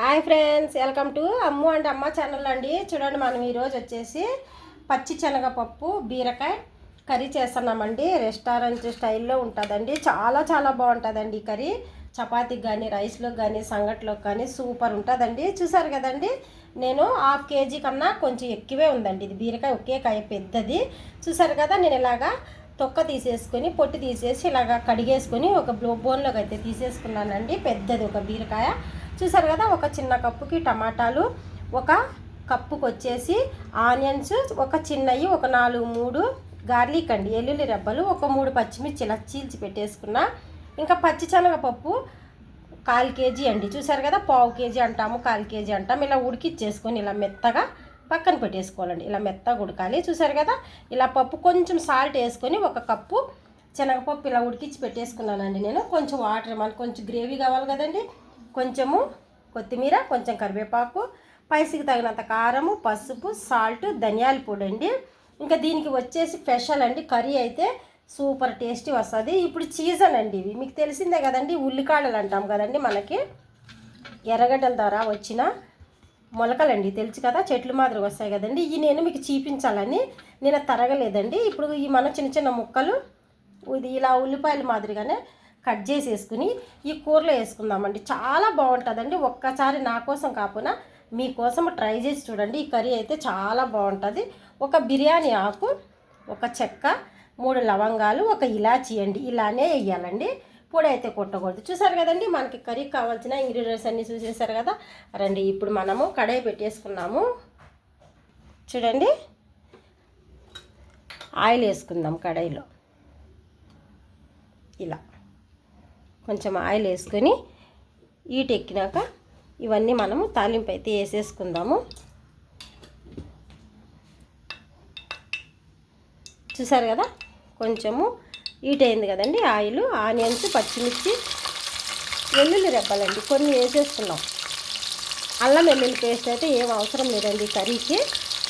Hi friends welcome to Ammu and Amma channel అండి. చూడండి మనం ఈరోజు వచ్చేసి పచ్చి శనగపప్పు బీరకాయ కర్రీ చేస్తున్నామండి. రెస్టారెంట్ స్టైల్లో ఉంటుందండి. చాలా చాలా బాగుంటుందండి ఈ కర్రీ. చపాతీకి కానీ రైస్లోకి కానీ సంగట్లోకి కానీ సూపర్ ఉంటుందండి. చూసారు కదండి నేను హాఫ్ కేజీ కన్నా కొంచెం ఎక్కువే ఉందండి. ఇది బీరకాయ ఒకే కాయ పెద్దది. చూసారు కదా నేను ఇలాగా తొక్క తీసేసుకొని పొట్టు తీసేసి ఇలాగా కడిగేసుకొని ఒక బ్లో బోన్లోకి అయితే తీసేసుకున్నానండి. పెద్దది ఒక బీరకాయ. చూసారు కదా ఒక చిన్న కప్పుకి టమాటాలు ఒక కప్పుకి వచ్చేసి ఆనియన్స్ ఒక చిన్నవి ఒక నాలుగు మూడు గార్లిక్ అండి ఎల్లుల్లి రెబ్బలు ఒక మూడు పచ్చిమిర్చి ఇలా చీల్చి పెట్టేసుకున్నా. ఇంకా పచ్చి శనగపప్పు కాల్ కేజీ అండి. చూసారు కదా పావు కేజీ అంటాము కాల్ కేజీ అంటాము. ఇలా ఉడికిచ్చేసుకొని ఇలా మెత్తగా పక్కన పెట్టేసుకోవాలండి. ఇలా మెత్తగా ఉడకాలి. చూసారు కదా ఇలా పప్పు కొంచెం సాల్ట్ వేసుకొని ఒక కప్పు శనగపప్పు ఇలా ఉడికించి పెట్టేసుకున్నానండి నేను. కొంచెం వాటర్ మనకు కొంచెం గ్రేవీ కావాలి కదండి. కొంచెము కొత్తిమీర కొంచెం కరివేపాకు పైసకి తగినంత కారము పసుపు సాల్ట్ ధనియాల పొడి అండి. ఇంకా దీనికి వచ్చేసి స్పెషల్ అండి. కర్రీ అయితే సూపర్ టేస్టీ వస్తుంది. ఇప్పుడు సీజన్ అండి ఇవి. మీకు తెలిసిందే కదండి ఉల్లికాడలు అంటాం కదండి మనకి. ఎర్రగడ్డల ద్వారా వచ్చిన మొలకలండి. తెలుసు కదా చెట్లు మాదిరి వస్తాయి కదండి. ఇవి నేను మీకు చూపించాలని నేను తరగలేదండి. ఇప్పుడు ఈ మన చిన్న చిన్న ముక్కలు ఇది ఇలా ఉల్లిపాయల మాదిరిగానే కట్ చేసేసుకుని ఈ కూరలో వేసుకుందామండి. చాలా బాగుంటుందండి. ఒక్కసారి నా కోసం కాకుండా మీకోసం ట్రై చేసి చూడండి. ఈ కర్రీ అయితే చాలా బాగుంటుంది. ఒక బిర్యానీ ఆకు ఒక చెక్క మూడు లవంగాలు ఒక ఇలాచీ అండి. ఇలానే వేయాలండి. పొడి అయితే కొట్టకూడదు. చూసారు కదండి మనకి కర్రీ కావాల్సిన ఇంగ్రీడియంట్స్ అన్నీ చూసేసారు కదా? రండి ఇప్పుడు మనము కడాయి పెట్టేసుకున్నాము. చూడండి. ఆయిల్ వేసుకుందాం కడాయిలో. ఇలా. కొంచెం ఆయిల్ వేసుకొని ఈట్ ఎక్కినాక ఇవన్నీ మనము తాలింపు అయితే వేసేసుకుందాము. చూసారు కదా? కొంచెము ఈట్ అయింది కదండి ఆయిల్ ఆనియన్స్ పచ్చిమిర్చి వెల్లుల్లి రెబ్బలండి. కొన్ని వేసేసుకున్నాం. అల్లం వెల్లుల్లి పేస్ట్ అయితే ఏం అవసరం లేదండి ఈ కర్రీకి.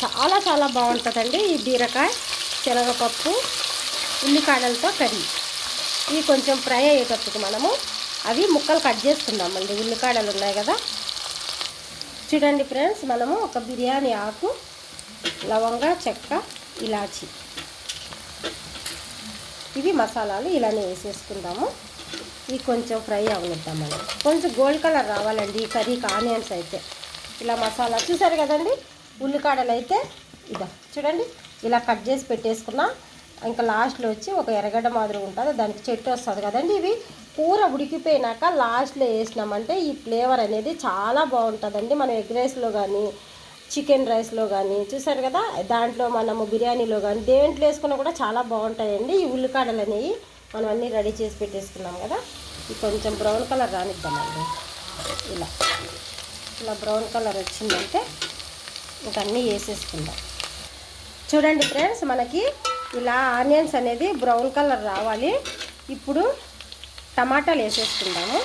చాలా చాలా బాగుంటుందండి ఈ బీరకాయ శనగపప్పు ఉల్లికాడలతో కర్రీ. ఇవి కొంచెం ఫ్రై అయ్యేటప్పుడు మనము అవి ముక్కలు కట్ చేసుకుందామండి ఉల్లికాడలు ఉన్నాయి కదా. చూడండి ఫ్రెండ్స్ మనము ఒక బిర్యానీ ఆకు లవంగ చెక్క ఇలాచి. ఇవి మసాలాలు ఇలానే వేసేసుకుందాము. ఇవి కొంచెం ఫ్రై అవనిద్దామండి కొంచెం గోల్డ్ కలర్ రావాలండి ఈ కర్రీకి ఆనియన్స్ అయితే. ఇలా మసాలా చూసారు కదండి? ఉల్లికాడలు అయితే ఇదా. చూడండి ఇలా కట్ చేసి పెట్టేసుకున్నా. ఇంకా లాస్ట్లో వచ్చి ఒక ఎర్రగడ్డ మాదిరి ఉంటుంది. దానికి చెట్టు వస్తుంది కదండి ఇవి కూర ఉడికిపోయినాక లాస్ట్లో వేసినామంటే ఈ ఫ్లేవర్ అనేది చాలా బాగుంటుందండి. మనం ఎగ్ రైస్లో కానీ చికెన్ రైస్లో కానీ చూసారు కదా? దాంట్లో మనము బిర్యానీలో కానీ దేంట్లో వేసుకున్నా కూడా చాలా బాగుంటాయండి. ఈ ఉల్లికాడలు అనేవి మనం అన్నీ రెడీ చేసి పెట్టేసుకున్నాం కదా? ఇది కొంచెం బ్రౌన్ కలర్ రానిద్దామండి. ఇలా. ఇలా బ్రౌన్ కలర్ వచ్చిందంటే ఇంకా అన్నీ వేసేసుకుందాం. చూడండి ఫ్రెండ్స్ మనకి ఇలా ఆనియన్స్ అనేది బ్రౌన్ కలర్ రావాలి. ఇప్పుడు టమాటాలు వేసేసుకుందాము.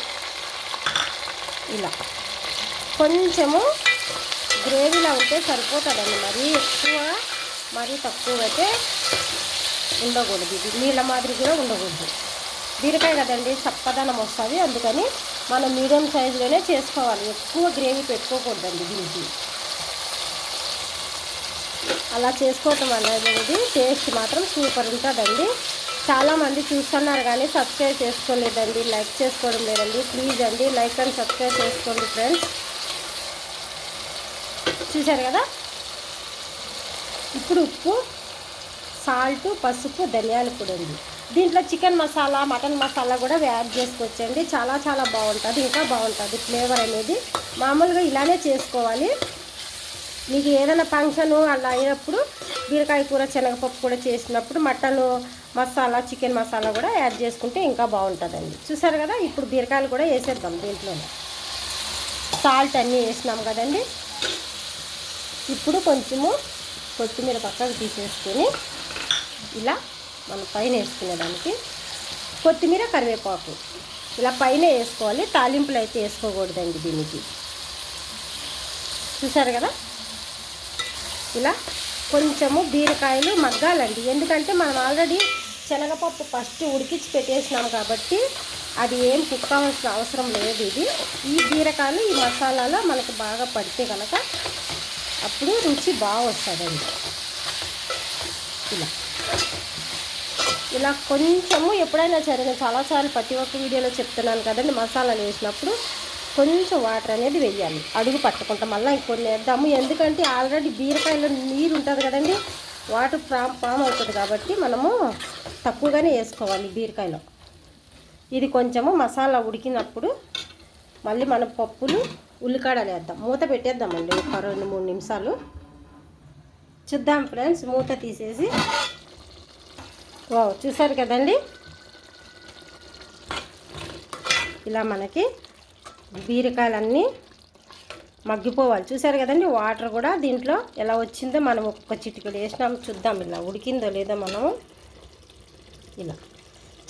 ఇలా. కొంచెము గ్రేవీలా ఉంటే సరిపోతుందండి. మరీ ఎక్కువ మరీ తక్కువ అయితే ఉండకూడదు. ఇది నీళ్ళ మాదిరి కూడా ఉండకూడదు. బీరకాయ కదండి చప్పదనం వస్తుంది. అందుకని మనం మీడియం సైజులోనే చేసుకోవాలి. ఎక్కువ గ్రేవీ పెట్టుకోకూడదండి దీనికి. అలా చేసుకోవటం అనేది టేస్ట్ మాత్రం సూపర్ ఉంటుందండి. చాలామంది చూస్తున్నారు కానీ సబ్స్క్రైబ్ చేసుకోలేదండి లైక్ చేసుకోవడం లేదండి. ప్లీజ్ అండి లైక్ అండ్ సబ్స్క్రైబ్ చేసుకోండి ఫ్రెండ్స్. చూశారు కదా? ఇప్పుడు ఉప్పు సాల్ట్ పసుపు ధనియాల పొడి ఉంది దీంట్లో చికెన్ మసాలా మటన్ మసాలా కూడా యాడ్ చేసుకోవచ్చండి. చాలా చాలా బాగుంటుంది ఇంకా బాగుంటుంది ఫ్లేవర్ అనేది. మామూలుగా ఇలానే చేసుకోవాలి. మీకు ఏదైనా ఫంక్షన్ అలా అయినప్పుడు బీరకాయ కూర శనగపప్పు కూడా చేసినప్పుడు మటన్ మసాలా చికెన్ మసాలా కూడా యాడ్ చేసుకుంటే ఇంకా బాగుంటుందండి. చూసారు కదా ఇప్పుడు బీరకాయలు కూడా వేసేద్దాం దీంట్లోనే. సాల్ట్ అన్నీ వేసినాం కదండి. ఇప్పుడు కొంచెము కొత్తిమీర పక్కకు తీసేసుకొని ఇలా మనం పైన వేసుకునేదానికి కొత్తిమీర కరివేపాకు. ఇలా పైన వేసుకోవాలి తాలింపులు అయితే వేసుకోకూడదండి దీనికి. చూసారు కదా? ఇలా కొంచెము బీరకాయలు మగ్గాలండి. ఎందుకంటే మనం ఆల్రెడీ శనగపప్పు ఫస్ట్ ఉడికించి పెట్టేసినాం కాబట్టి అది ఏం కుక్ అవసరం లేదు ఇది. ఈ బీరకాయలు ఈ మసాలాలో మనకి బాగా పడితే కనుక అప్పుడు రుచి బాగా వస్తుందండి. ఇలా. ఇలా కొంచెము ఎప్పుడైనా సరే నేను చాలాసార్లు ప్రతి ఒక్క వీడియోలో చెప్తున్నాను కదండి మసాలాలు వేసినప్పుడు. కొంచెం వాటర్ అనేది వేయాలి అడుగు పట్టకుండా మళ్ళీ ఇంకొన్ని వేద్దాము. ఎందుకంటే ఆల్రెడీ బీరకాయలో నీరు ఉంటుంది కదండి వాటర్ ఫామ్ ఫామ్ అవుతుంది కాబట్టి మనము తక్కువగానే వేసుకోవాలి బీరకాయలో. ఇది కొంచెము మసాలా ఉడికినప్పుడు మళ్ళీ మన పప్పులు ఉల్లికాడలు వేద్దాం. మూత పెట్టేద్దామండి ఒక రెండు మూడు నిమిషాలు. చూద్దాం ఫ్రెండ్స్ మూత తీసేసి. ఓ చూసారు కదండి? ఇలా మనకి బీరకాయలన్నీ మగ్గిపోవాలి. చూసారు కదండి వాటర్ కూడా దీంట్లో ఎలా వచ్చిందో మనం ఒక్క చిటికెడు వేసినాం చూద్దాం ఇలా ఉడికిందో లేదో మనం. ఇలా.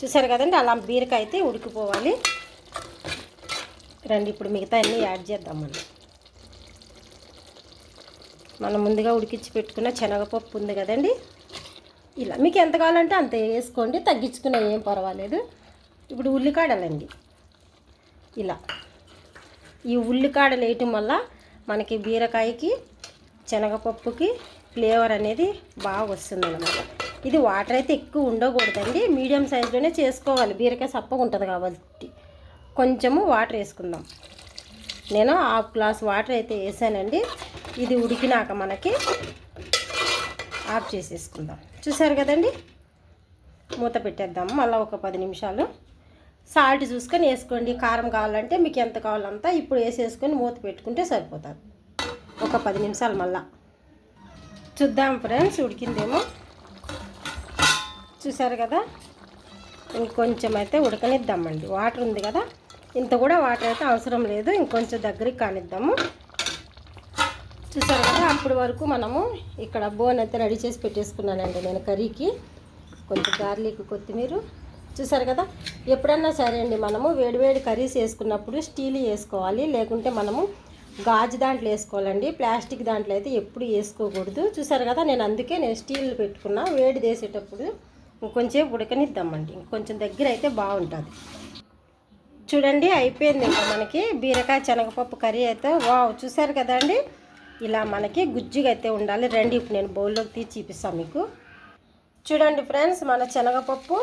చూసారు కదండి అలా బీరకాయ అయితే ఉడికిపోవాలి. రండి ఇప్పుడు మిగతా అన్నీ యాడ్ చేద్దాం మనం. మనం ముందుగా ఉడికించి పెట్టుకున్న శనగపప్పు ఉంది కదండి. ఇలా. మీకు ఎంత కావాలంటే అంత వేసుకోండి తగ్గించుకున్న ఏం పర్వాలేదు. ఇప్పుడు ఉల్లికాడలండి. ఇలా. ఈ ఉల్లికాడలు వేయటం వల్ల మనకి బీరకాయకి శనగపప్పుకి ఫ్లేవర్ అనేది బాగా వస్తుంది అనమాట ఇది వాటర్ అయితే ఎక్కువ ఉండకూడదండి. మీడియం సైజులోనే చేసుకోవాలి. బీరకాయ సప్పగా ఉంటుంది కాబట్టి. కొంచెము వాటర్ వేసుకుందాం. నేను హాఫ్ గ్లాస్ వాటర్ అయితే వేసానండి. ఇది ఉడికినాక మనకి ఆఫ్ చేసేసుకుందాం. చూసారు కదండి? మూత పెట్టేద్దాము మళ్ళీ ఒక పది నిమిషాలు సాల్ట్ చూసుకొని వేసుకోండి. కారం కావాలంటే మీకు ఎంత కావాలంతా ఇప్పుడు వేసేసుకొని మూత పెట్టుకుంటే సరిపోతుంది. ఒక పది నిమిషాలు మళ్ళా. చూద్దాం ఫ్రెండ్స్ ఉడికిందేమో. చూసారు కదా? ఇంకొంచెం అయితే ఉడకనిద్దామండి. వాటర్ ఉంది కదా? ఇంత కూడా వాటర్ అయితే అవసరం లేదు. ఇంకొంచెం దగ్గరికి కానిద్దాము. చూసారు కదా? అప్పటి వరకు మనము ఇక్కడ బోన్ అయితే రెడీ చేసి పెట్టేసుకున్నానండి నేను కర్రీకి. కొంచెం గార్లిక్ కొత్తిమీర చూసారు కదా? ఎప్పుడన్నా సరే అండి మనము వేడివేడి కర్రీస్ వేసుకున్నప్పుడు స్టీల్ వేసుకోవాలి లేకుంటే మనము గాజు దాంట్లో వేసుకోవాలండి. ప్లాస్టిక్ దాంట్లో అయితే ఎప్పుడు వేసుకోకూడదు. చూసారు కదా? నేను అందుకే నేను స్టీల్ పెట్టుకున్నా. వేడి చేసేటప్పుడు ఇంకొంచెం ఉడకనిద్దామండి. ఇంకొంచెం దగ్గర అయితే బాగుంటుంది. చూడండి అయిపోయింది ఇంకా మనకి బీరకాయ శనగపప్పు కర్రీ అయితే. వావ్! చూసారు కదండి ఇలా మనకి గుజ్జుగా అయితే ఉండాలి. రండి ఇప్పుడు నేను బౌల్లోకి తీసి చూపిస్తాను మీకు. చూడండి ఫ్రెండ్స్ మన శనగపప్పు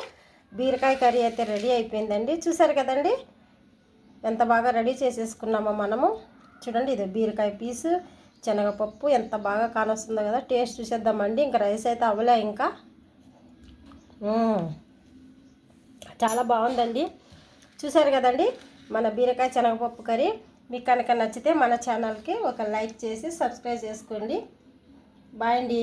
బీరకాయ కర్రీ అయితే రెడీ అయిపోయిందండి. చూసారు కదండి? ఎంత బాగా రెడీ చేసేసుకున్నామో మనము. చూడండి ఇది బీరకాయ పీసు శనగపప్పు ఎంత బాగా కానొస్తుందో కదా. టేస్ట్ చూసేద్దామండి. ఇంకా రైస్ అయితే అవ్వలే ఇంకా. చాలా బాగుందండి. చూసారు కదండి? మన బీరకాయ శనగపప్పు కర్రీ. మీకు కనుక నచ్చితే మన ఛానల్కి ఒక లైక్ చేసి సబ్స్క్రైబ్ చేసుకోండి. బాయ్ అండి.